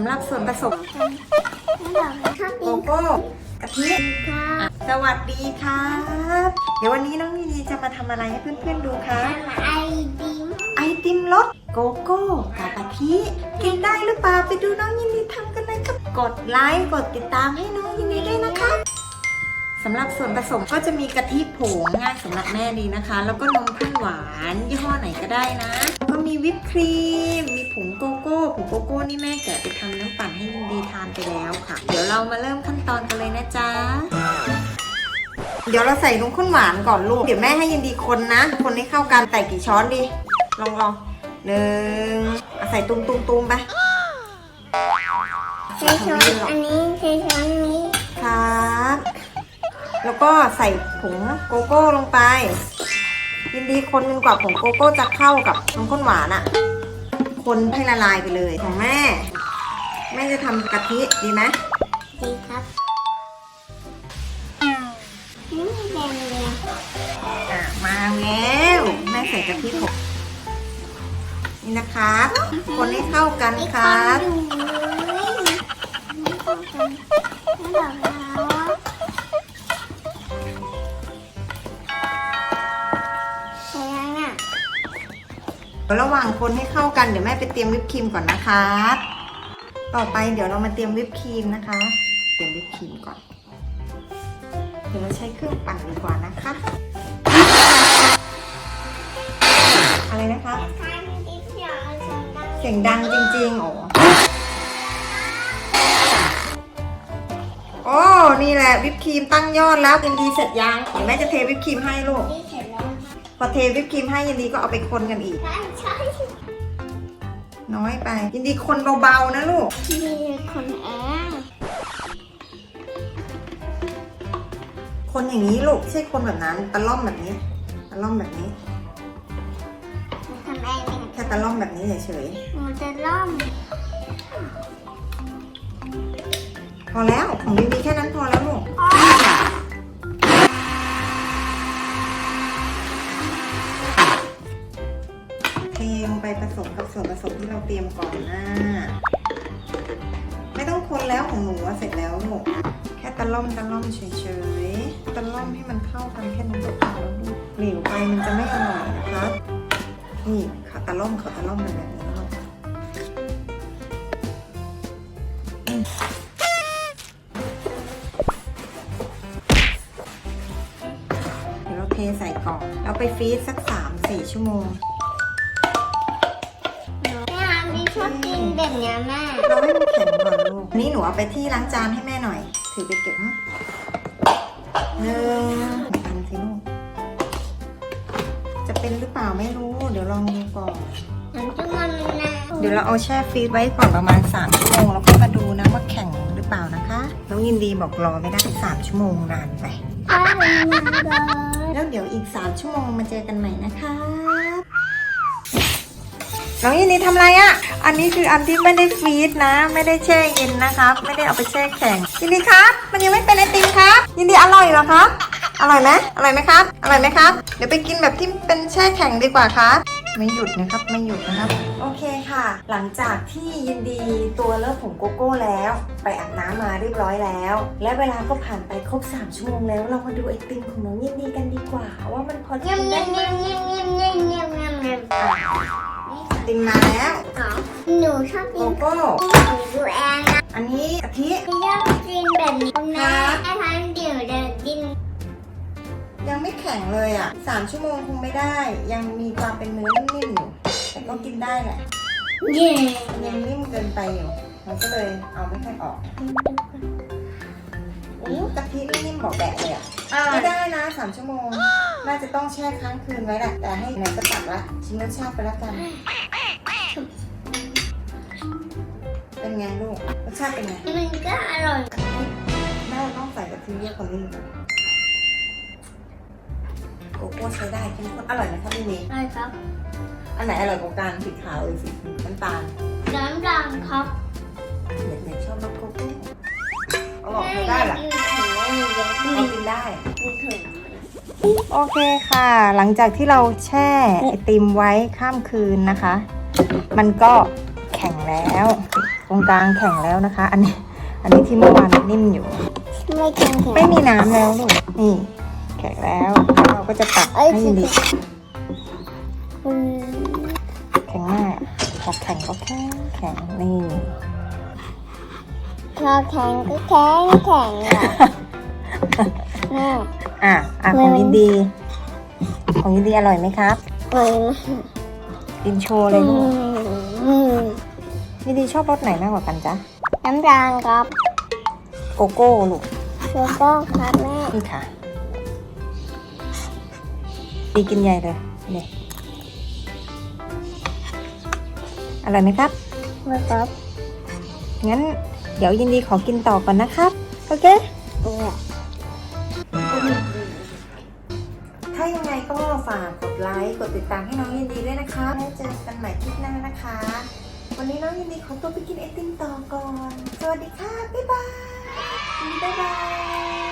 สำหรับส่วนผสมไม่บอกนะชอบโกกินโก้กะทิค่ะอะสวัสดีครับ เดี๋ยววันนี้น้องนีนีจะมาทำอะไรให้เพื่อนๆดูคะไอติมไอติมรสโกโก้กับกะทิกินได้หรือเปล่าไปดูน้องยินดีทำกันเลยครับ กดไลค์กดติดตามให้น้องยินดีด้วยนะคะ สำหรับส่วนผสมก็จะมีกะทิผงง่ายสำหรับแม่ดีนะคะ แล้วก็นมข้นหวาน ยี่ห้อไหนก็ได้นะ ก็มีวิปครีม มีผงโกโก้ ผงโกโก้นี่แม่แกะไปทำน้ำปั่นให้ยินดีทานไปแล้วค่ะ เดี๋ยวเรามาเริ่มขั้นตอนกันเลยนะจ๊ะ เดี๋ยวเราใส่นมข้นหวานก่อนลูก เดี๋ยวแม่ให้ยินดีคนนะ คนให้เข้ากันใส่กี่ช้อนดี ลองลองหนึ่งใส่ตุ้มตุ้มตุ้มไปใช้ช้อนอันนี้ใช้ช้อนนี้ แล้วก็ใส่ผงโกโก้ลงไปยินดีคนจนกว่าผงโกโก้จะเข้ากับนมข้นหวานอะ่ะ คนให้ละลายไปเลยของแม่ แม่จะทำกะทิดีไหมดีครับนี่แดงเลยอะมาแล้วแม่ใส่กะทิผงนี่นะครับ คนให้เข้ากันไอ้คครันบอยู่เลยไม่ต้องกันไม่บอกแล้ว ระหว่างคนให้เข้ากันเดี๋ยวแม่ไปเตรียมวิปครีมก่อนนะครับต่อไปเดี๋ยวเรามาเตรียมวิปครีมนะคะ เตรียมวิปครีมก่อน เดี๋ยวเราใช้เครื่องปั่นดีกว่านะคะ อะไรนะคะใครมีที่เสียงดังเสียงจริงๆโอ้โอ้ นี่แหละวิปครีมตั้งยอดแล้วยินดีเสร็จยังเดี๋ยวแม่จะเทวิปครีมให้ลูก พอเทวิปครีมให้ยินดีก็เอาไปคนกันอีก ใช่ใช่น้อยไป ยินดีคนเบาๆนะลูก มีคนแองคนอย่างนี้ลูกไม่ใช่คนแบบนั้นตะล่อมแบบนี้ตะล่อมแบบนี้หนูทำเองเองแค่ตะล่อมแบบนี้เฉยหนูจะล่อมๆพอแล้วของยินดีแค่นั้นพอแล้วลูก ผสมที่เราเตรียมก่อนหน้า ไม่ต้องคนแล้วของหนูว่าเสร็จแล้วลูกแค่ตะล่อมตะล่อมเฉยๆตะล่อมให้มันเข้ากันแค่นั้นก็พอแล้วลูกเหลวไปมันจะไม่อร่อยนะคะนี่ค่ะตะล่อมค่ะตะล่อมเป็นแบบนี้ลูกเดี๋ยวเราเทใส่กล่องแล้วไปฟรีซสัก 3-4 ชั่วโมง ชอบกินแบบเนี้ยแม่เราให้มันแข็งก่อนลูก นี่หนูเอาไปที่ล้างจานให้แม่หน่อย ถือไปเก็บนะหนึ่งอันสิลูก จะเป็นหรือเปล่าไม่รู้ เดี๋ยวลองดูก่อนฉันจะมันนะเดี๋ยวเราเอาแช่ฟรีซไว้ก่อนประมาณ3ชั่วโมงแล้วก็มาดูนะว่าแข็งหรือเปล่านะคะน้องยินดีบอกรอไม่ได้3ชั่วโมงนานไปถ้ามันยังเลยแล้วเดี๋ยวอีก3ชั่วโมงมาเจอกันใหม่นะคะ น้องยินดีทำอะไรอะ่ะ อันนี้คืออันที่ไม่ได้ฟรีซนะ ไม่ได้แช่เย็นนะครับ ไม่ได้เอาไปแช่แข็งยินดีครับ มันยังไม่เป็นไอติมครับ ยินดีอร่อยเหรอครับ อร่อยไหมอร่อยไหมครับ อร่อยไหมครับ เดี๋ยวไปกินแบบที่เป็นแช่แข็งดีกว่าครับไม่หยุดนะครับไม่หยุดนะครับโอเคค่ะ หลังจากที่ยินดีตัวเลิกผงโกโก้แล้ว ไปอาบน้ำมาเรียบร้อยแล้ว และเวลาก็ผ่านไปครบ3ชั่วโมงแล้วเรามาดูไอติมของน้องยินดีกันดีกว่า ว่ามันพอจะเงียบกินเงีได้ยบไหม ติมมาแล้วหนูชอบโกกินโก้หนูดูแองนะอันนี้กะทิชอบกินแบบนี้นะไอ้พันเดี๋ยวเดินกินยังไม่แข็งเลยอะ3ชั่วโมงคงไม่ได้ ยังมีความเป็นเนื้อนิ่มๆอยู่แต่ก็กินได้แหละเย่มันยังนิ่มเกินไปอยู่มันก็เลยเอาไม่ค่อยออกอู้กะทินี่นิ่มบอกแบะเลยอะไม่ได้นะสามชั่วโมง น่าจะต้องแช่ค้างคืนไว้แหละแต่ให้ไหนก็ตักละชิมรสชาติไปแล้วกัน เป็นไงลูก รสชาติเป็นไง มันก็อร่อยแม่ต้องใส่กะทิเยอะกว่านี้โกโก้ใช้ได้เข้มข้นอร่อยนะครับพี่เมย์อร่อยครับ อันไหนอร่อยกว่ากันสีขาวหรือสีน้ำตาล น้ำดำครับเด็กๆชอบรสโกโก้อร่อยใช้ได้แหละกินถึงได้มีเยอะให้กินได้กินถึงโอเคค่ะ หลังจากที่เราแช่ไอติมไว้ข้ามคืนนะคะ มันก็แข็งแล้ว ตรงกลางแข็งแล้วนะคะ อันนี้ อันนี้ที่เมื่อวานนิ่มอยู่ ไม่แข็งแข็งไม่มีน้ำแล้วลูกนี่ แข็งแล้วแล้วเราก็จะตักเอ้ยให้ยินดีอืมแข็งมากพอแข็งก็แข็งแข็งนี่พอแข็งก็แข็งแข็งอะแม่อะอะไม่ของไม่ยินดีของยินดีอร่อยไหมครับอร่อยมากกินโชว์เลยลูกอืม ยินดีชอบรสไหนมากกว่ากันจ๊ะ น้ำตาลครับโกโก้ลูกแล้วก็ครับแม่ นี่ค่ะดีกินใหญ่เลยเนี่ยอร่อยไหมครับแล้วครับงั้นเดี๋ยวยินดีขอกินต่อก่อนนะครับ โอเค เนี่ยถ้ายังไงก็ฝากกดไลค์ กดติดตามให้น้องยินดีด้วยนะคะแล้วเจอกันใหม่คลิปหน้านะคะ วันนี้น้องยินดีขอตัวไปกินไอติมต่อก่อน สวัสดีค่ะ บ๊ายบาย บ๊ายบาย